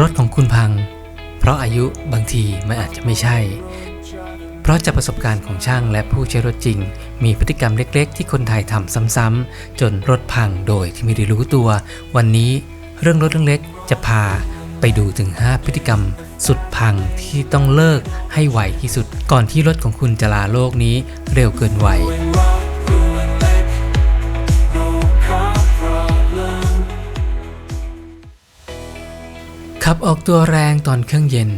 รถของคุณพัง เพราะอายุบางทีมันอาจจะไม่ใช่ เพราะจากประสบการณ์ของช่างและผู้ใช้รถจริง มีพฤติกรรมเล็ก ๆ ที่คนไทยทำซ้ำๆจนรถพังโดยที่ไม่ได้รู้ตัว วันนี้เรื่องรถเรื่องเล็กจะพาไปดูถึง 5 พฤติกรรมสุดพังที่ต้องเลิกให้ไวที่สุด ก่อนที่รถของคุณจะลาโลกนี้เร็วเกินไว ขับออกตัวแรงตอนเครื่องเย็น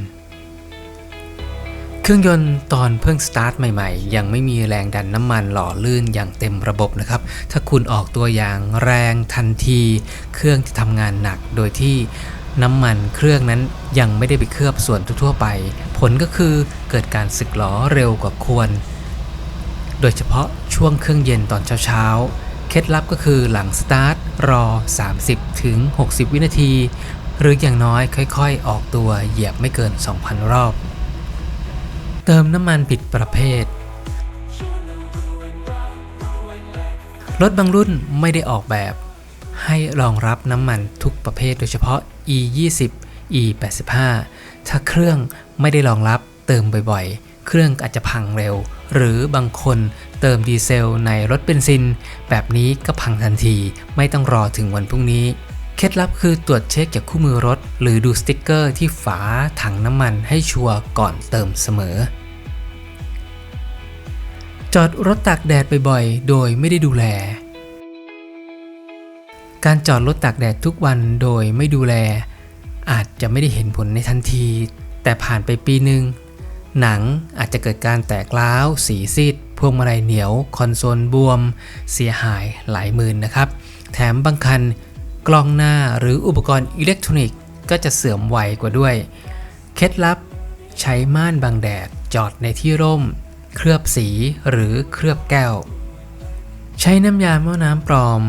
เครื่องยนต์ตอนเพิ่งสตาร์ทใหม่ๆ ยังไม่มีแรงดันน้ำมันหล่อลื่นอย่างเต็มระบบนะครับ ถ้าคุณออกตัวอย่างแรงทันที เครื่องจะทำงานหนักโดยที่น้ำมันเครื่องนั้นยังไม่ได้ไปเคลือบส่วนทั่วไป ผลก็คือเกิดการสึกหลอเร็วกว่าควร โดยเฉพาะช่วงเครื่องเย็นตอนเช้าๆเคล็ดลับก็คือหลังสตาร์ทรอ 30 ถึง 60 วินาที หรืออย่างน้อยค่อยๆ ออกตัวเหยียบไม่เกิน 2,000 รอบ เติมน้ำมันผิดประเภท รถบางรุ่นไม่ได้ออกแบบ ให้รองรับน้ำมันทุกประเภทโดยเฉพาะ e 2 0 e 8 5ถ้าเครื่องไม่ได้รองรับเติมบ่อยๆ เครื่องอาจจะพังเร็ว หรือบางคนเติมดีเซลในรถเบนซิน แบบนี้ก็พังทันที ไม่ต้องรอถึงวันพรุ่งนี้ เคล็ดลับคือตรวจเช็คจากคู่มือรถ หรือดูสติ๊กเกอร์ที่ฝาถังน้ำมันให้ชัวร์ก่อนเติมเสมอ จอดรถตากแดดบ่อยๆ โดยไม่ได้ดูแล การจอดรถตากแดดทุกวันโดยไม่ดูแล อาจจะไม่ได้เห็นผลในทันที แต่ผ่านไปปีหนึ่งหนังอาจจะเกิดการแตกร้าว สีซีดพวงมาลัยเหนียว คอนโซลบวม เสียหายหลายหมื่นนะครับ แถมบางคัน กล้องหน้าหรืออุปกรณ์อิเล็กทรอนิกส์ก็จะเสื่อมไวกว่าด้วย เคล็ดลับ ใช้ม่านบังแดดจอดในที่ร่ม เคลือบสีหรือเคลือบแก้ว ใช้น้ำยาหม้อน้ำปลอม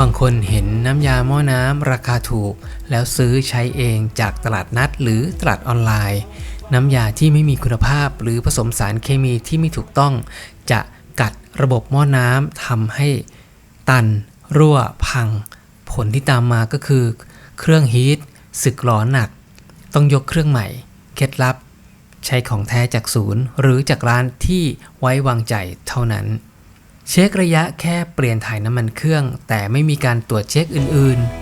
บางคนเห็นน้ำยาหม้อน้ำราคาถูก แล้วซื้อใช้เองจากตลาดนัดหรือตลาดออนไลน์ น้ำยาที่ไม่มีคุณภาพหรือผสมสารเคมีที่ไม่ถูกต้อง จะกัดระบบหม้อน้ำทำให้ตัน รั่ว พัง ผลที่ตามมาก็คือ เครื่องฮีทสึกหลอหนัก ต้องยกเครื่องใหม่ เคล็ดลับ ใช้ของแท้จากศูนย์ หรือจากร้านที่ไว้วางใจเท่านั้น เช็คระยะแค่เปลี่ยนถ่ายน้ำมันเครื่อง แต่ไม่มีการตรวจเช็คอื่น ๆ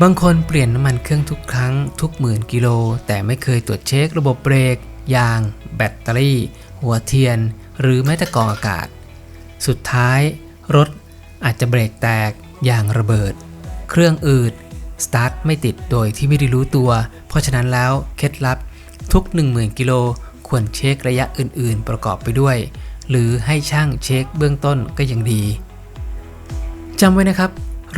บางคนเปลี่ยนน้ำมันเครื่องทุกครั้งทุกหมื่นกิโล แต่ไม่เคยตรวจเช็คระบบเบรก ยาง แบตเตอรี่ หัวเทียน หรือแม้แต่กองอากาศ สุดท้าย รถอาจจะเบรกแตกยางระเบิด เครื่องอืดสตาร์ทไม่ติดโดยที่ไม่ได้รู้ตัว เพราะฉะนั้นแล้วเคล็ดลับทุก 10,000 กิโลควรเช็คระยะอื่น ๆ ประกอบไปด้วย หรือให้ช่างเช็คเบื้องต้นก็ยังดีจำไว้นะครับ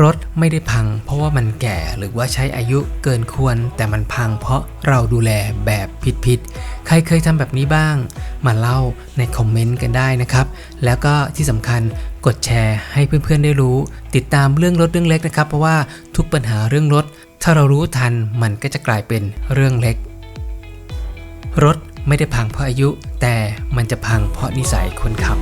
รถไม่ได้พัง เพราะว่ามันแก่หรือว่าใช้อายุเกินควร แต่มันพังเพราะเราดูแลแบบผิดๆใครเคยทำแบบนี้บ้าง มาเล่าในคอมเมนต์กันได้นะครับ แล้วก็ที่สำคัญ กดแชร์ให้เพื่อนๆได้รู้ ติดตามเรื่องรถเรื่องเล็กนะครับ เพราะว่าทุกปัญหาเรื่องรถ ถ้าเรารู้ทันมันก็จะกลายเป็นเรื่องเล็ก รถไม่ได้พังเพราะอายุ แต่มันจะพังเพราะนิสัยคนขับ